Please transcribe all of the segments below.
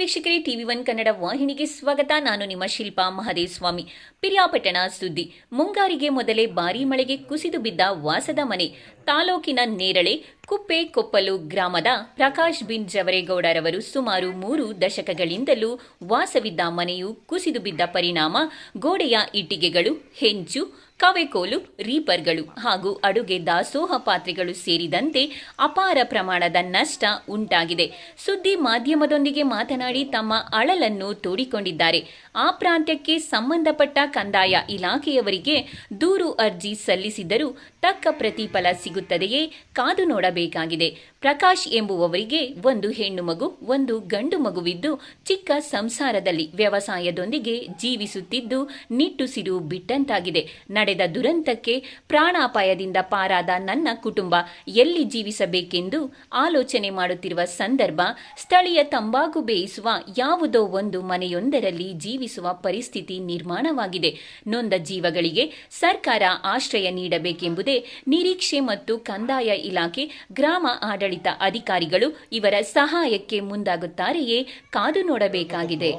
ವೀಕ್ಷಕರೇ, TV one Kannada ವಾಹಿನಿಗೆ ಸ್ವಾಗತ. ನಾನು ನಿಮ್ಮ ಶಿಲ್ಪಾ ಮಹದೇವ್ ಸ್ವಾಮಿ ಪಿರಿಯಾಪಟ್ಟಣ ಸುದ್ದಿ. ಮುಂಗಾರಿಗೆ ಮೊದಲೇ ಭಾರೀ ಮಳೆಗೆ ಕುಸಿದು ಬಿದ್ದ ವಾಸದ ಮನೆ. ತಾಲೂಕಿನ ನೇರಳೆ, ಕುಪ್ಪೆ, ಕೊಪ್ಪಲು ಗ್ರಾಮದ ಪ್ರಕಾಶ್ ಬಿನ್ ಜವರೇಗೌಡರವರು ಸುಮಾರು ಮೂರು ದಶಕಗಳಿಂದಲೂ ವಾಸವಿದ್ದ ಮನೆಯು ಕುಸಿದು ಬಿದ್ದ ಪರಿಣಾಮ, ಗೋಡೆಯ ಇಟ್ಟಿಗೆಗಳು, ಹೆಂಚು ಕವೆಕೋಲು, ರೀಪರ್ಗಳು ಹಾಗೂ ಅಡುಗೆ ದಾಸೋಹ ಪಾತ್ರೆಗಳು ಸೇರಿದಂತೆ ಅಪಾರ ಪ್ರಮಾಣದ ನಷ್ಟ ಉಂಟಾಗಿದೆ. ಸುದ್ದಿ ಮಾಧ್ಯಮದೊಂದಿಗೆ ಮಾತನಾಡಿ ತಮ್ಮ ಅಳಲನ್ನು ತೋಡಿಕೊಂಡಿದ್ದಾರೆ. ಆ ಪ್ರಾಂತ್ಯಕ್ಕೆ ಸಂಬಂಧಪಟ್ಟ ಕಂದಾಯ ಇಲಾಖೆಯವರಿಗೆ ದೂರು ಅರ್ಜಿ ಸಲ್ಲಿಸಿದರೂ ತಕ್ಕ ಪ್ರತಿಫಲ ಸಿಗುತ್ತದೆಯೇ ಕಾದು ನೋಡಬೇಕಾಗಿದೆ. ಪ್ರಕಾಶ್ ಎಂಬುವವರಿಗೆ ಒಂದು ಹೆಣ್ಣು ಮಗು, ಒಂದು ಗಂಡು ಮಗುವಿದ್ದು ಚಿಕ್ಕ ಸಂಸಾರದಲ್ಲಿ ವ್ಯವಸಾಯದೊಂದಿಗೆ ಜೀವಿಸುತ್ತಿದ್ದು ನಿಟ್ಟುಸಿರು ಬಿಟ್ಟಂತಾಗಿದೆ. ನಡೆದ ದುರಂತಕ್ಕೆ ಪ್ರಾಣಾಪಾಯದಿಂದ ಪಾರಾದ ನನ್ನ ಕುಟುಂಬ ಎಲ್ಲಿ ಜೀವಿಸಬೇಕೆಂದು ಆಲೋಚನೆ ಮಾಡುತ್ತಿರುವ ಸಂದರ್ಭ, ಸ್ಥಳೀಯ ತಂಬಾಕು ಬೇಯಿಸುವ ಯಾವುದೋ ಒಂದು ಮನೆಯೊಂದರಲ್ಲಿ ಜೀವಿಸುವ ಪರಿಸ್ಥಿತಿ ನಿರ್ಮಾಣವಾಗಿದೆ. ನೊಂದ ಜೀವಗಳಿಗೆ ಸರ್ಕಾರ ಆಶ್ರಯ ನೀಡಬೇಕೆಂಬುದೇ ನಿರೀಕ್ಷೆ ಮತ್ತು ಕಂದಾಯ ಇಲಾಖೆ, ಗ್ರಾಮ ಆಡಳಿತ ಅಧಿಕಾರಿಗಳು ಇವರ ಸಹಾಯಕ್ಕೆ ಮುಂದಾಗುತ್ತಾರೆಯೇ ಕಾದು ನೋಡಬೇಕಾಗಿದೆ.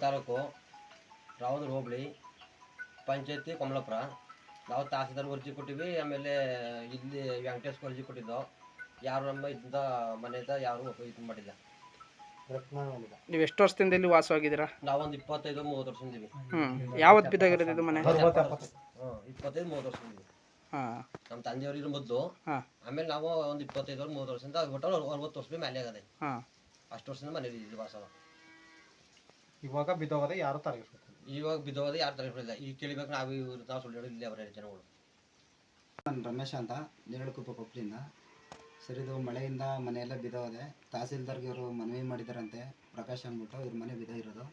ತಾಲೂಕು ರಾವದೂರು ಹೋಬಳಿ ಪಂಚಾಯತಿ ಕಮಲಾಪುರ. ನಾವು ತಹಸೀಲ್ದಾರ್ ಅರ್ಜಿ ಕೊಟ್ಟಿವಿ ಆಮೇಲೆ ಇಲ್ಲಿ ವೆಂಕಟೇಶ್ವರ ಅರ್ಜಿ ಕೊಟ್ಟಿದ್ದೋ ಯಾರು ನಮ್ಮ ಇದರಿಂದ ಮನೆಯಿಂದ ಯಾರು ಇದು ಮಾಡಿಲ್ಲ. ನೀವು ಎಷ್ಟು ವರ್ಷದಿಂದ ಇಲ್ಲಿ ವಾಸವಾಗಿದ್ದೀರಾ? ನಾವೊಂದು ಇಪ್ಪತ್ತೈದು ಮೂವತ್ತು ವರ್ಷದಿಂದ ಹ್ಞೂ ಯಾವತ್ತು ಬಿದ್ದಾಗಿರೋದು ಇದು ಮನೆ? ಇಪ್ಪತ್ತೈದು ಮೂವತ್ತು ವರ್ಷ ಇದ್ದೀವಿ ಹಾಂ. ನಮ್ಮ ತಂದೆಯವರು ಇರೋ ಮೊದಲು ಹಾಂ. ಆಮೇಲೆ ನಾವು ಒಂದು ಇಪ್ಪತ್ತೈದು ಮೂವತ್ತು ವರ್ಷದಿಂದ ಒಟ್ಟು ಅರವತ್ತು ವರ್ಷ ಮೇಲೆ ಆಗದೆ. ಹಾಂ. ಅಷ್ಟು ವರ್ಷದಿಂದ ಮನೇಲಿ ಇದ್ದೀವಿ ವಾಸವ ಇವಾಗ ಬಿದ್ದೋಗದೆ ಯಾರು ತರಗಿಸ್ಬೇಕು ಇವಾಗ ಬಿದ್ದೋದೆ ಯಾರು ತಲೆಗಳಿಲ್ಲ ಈಗ ಕೇಳಬೇಕು ನಾವು ಇವ್ರು ತಾವು ಸುಳ್ಳು ಇಲ್ಲಿ ಅವರೇ ಜನಗಳು ನಾನು ರಮೇಶ್ ಅಂತ ನೇರಳಕುಪ್ಪ ಕೊಪ್ಪಳಿಂದ ಸರ್ ಇದು ಮಳೆಯಿಂದ ಮನೆಯೆಲ್ಲ ಬಿದ್ದೋದೆ ತಹಸೀಲ್ದಾರ್ಗೆ ಇವರು ಮನವಿ ಮಾಡಿದಾರಂತೆ ಪ್ರಕಾಶ್ ಅಂದ್ಬಿಟ್ಟು ಇವ್ರ ಮನೆ ಬಿದ್ದೋಗಿರೋದು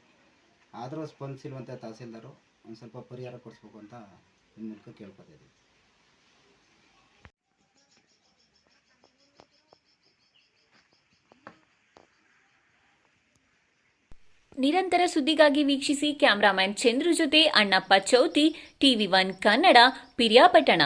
ಆದರೂ ಸ್ಪಂದಿಸಿಲ್ವಂತೆ ತಹಸೀಲ್ದಾರು ಒಂದು ಸ್ವಲ್ಪ ಪರಿಹಾರ ಕೊಡಿಸ್ಬೇಕು ಅಂತ ನಿಮ್ಮ ಮೂಲಕ ಕೇಳ್ಕೊತಿದ್ದೀವಿ ನಿರಂತರ ಸುದ್ದಿಗಾಗಿ ವೀಕ್ಷಿಸಿ ಕ್ಯಾಮರಾಮ್ಯಾನ್ ಚಂದ್ರು ಜೊತೆ ಅಣ್ಣಪ್ಪ ಚೌತಿ ಟಿವಿ ಒನ್ ಕನ್ನಡ ಪಿರಿಯಾಪಟ್ಟಣ.